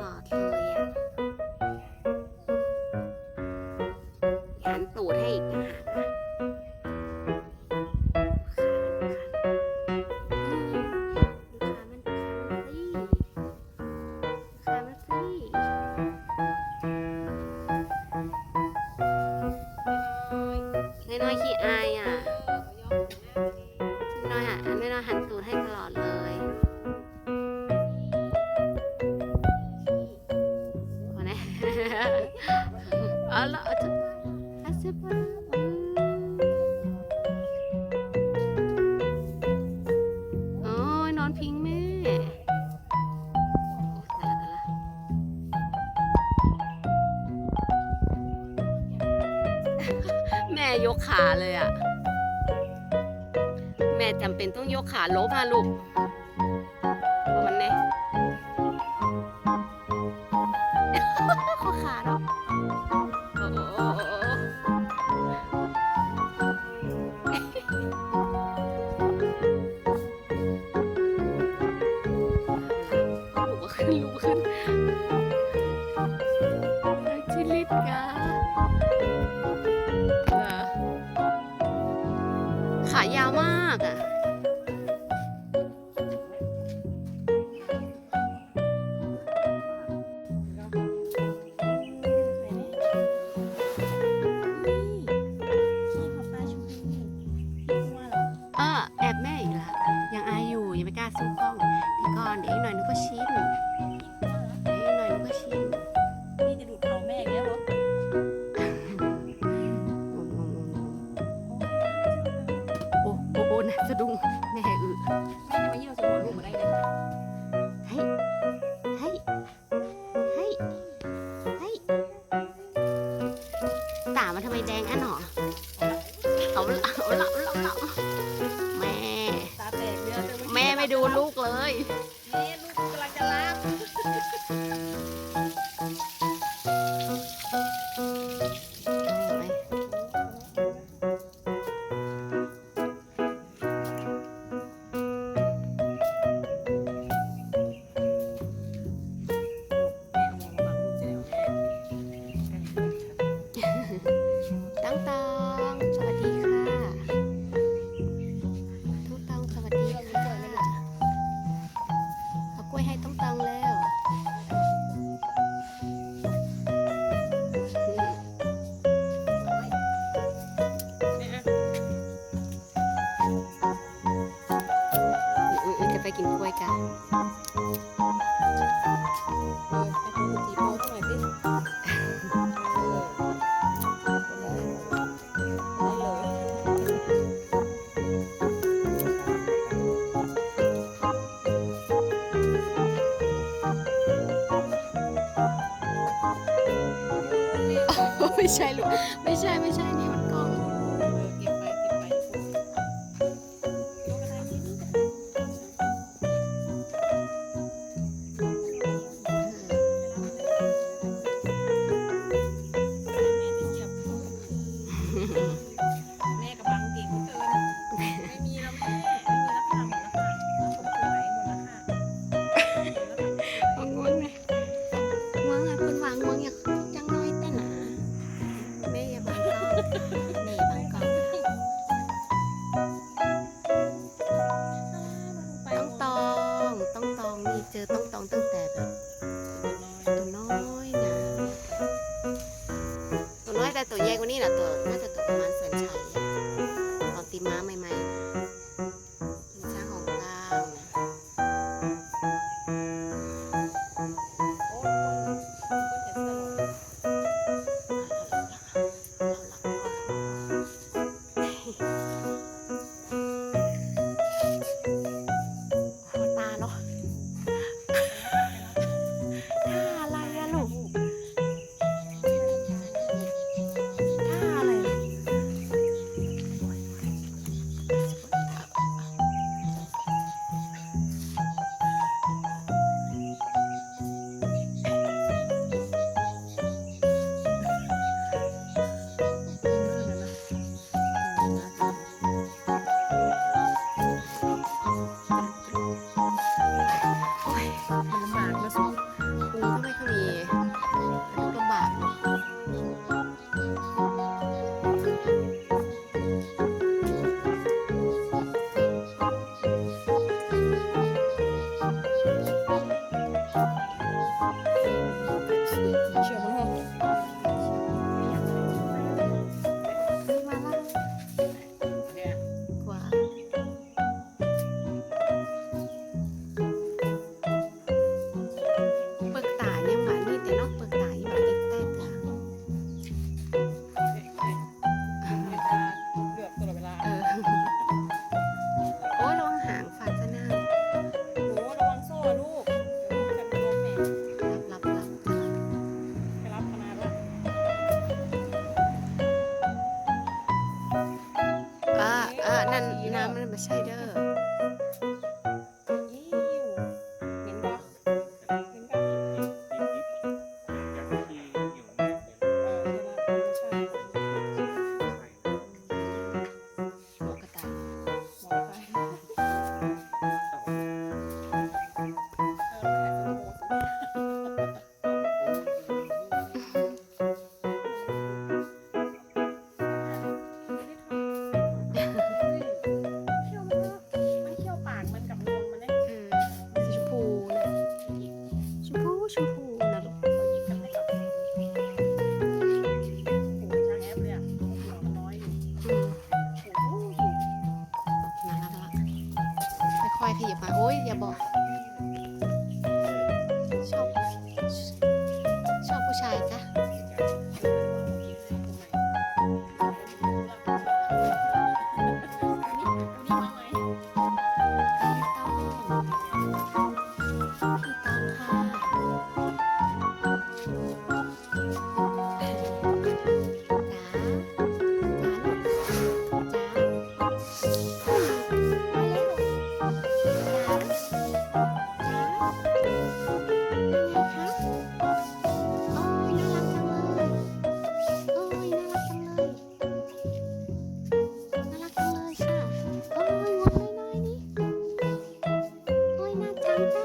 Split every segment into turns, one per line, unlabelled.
天天 จำเป็นต้องยกขาลบมาลูก 好的。 เลย เมน ไม่ใช่ลูกไม่ใช่ไม่ใช่ リーと喜欢我 phải! Thank you.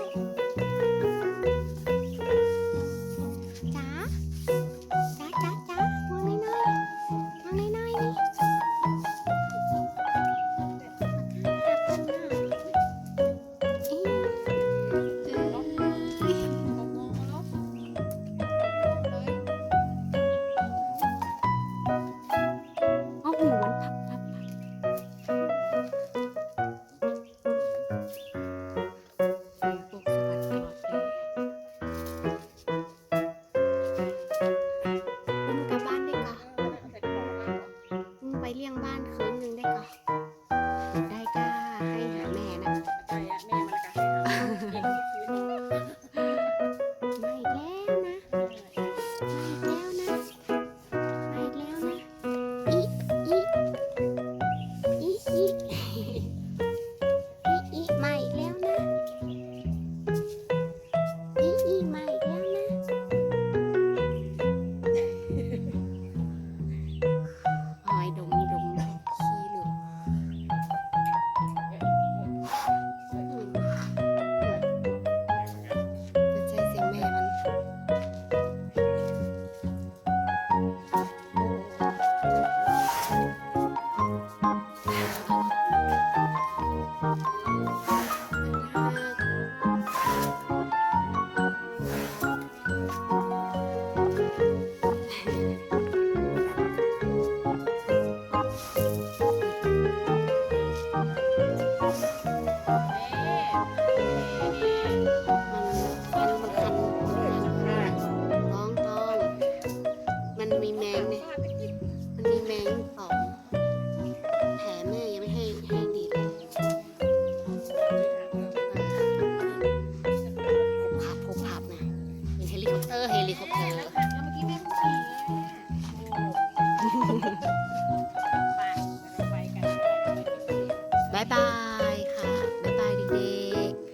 บ๊ายบายค่ะบ๊ายบายเด็ก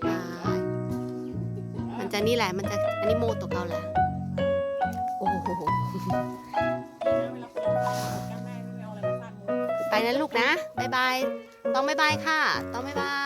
บายมันจะนี่แหละมันจะอันนี้โมตัวเก่าแหละโอ้โหไปนะลูกนะบ๊ายบายต้องบ๊ายบายค่ะ ต้องบ๊ายบาย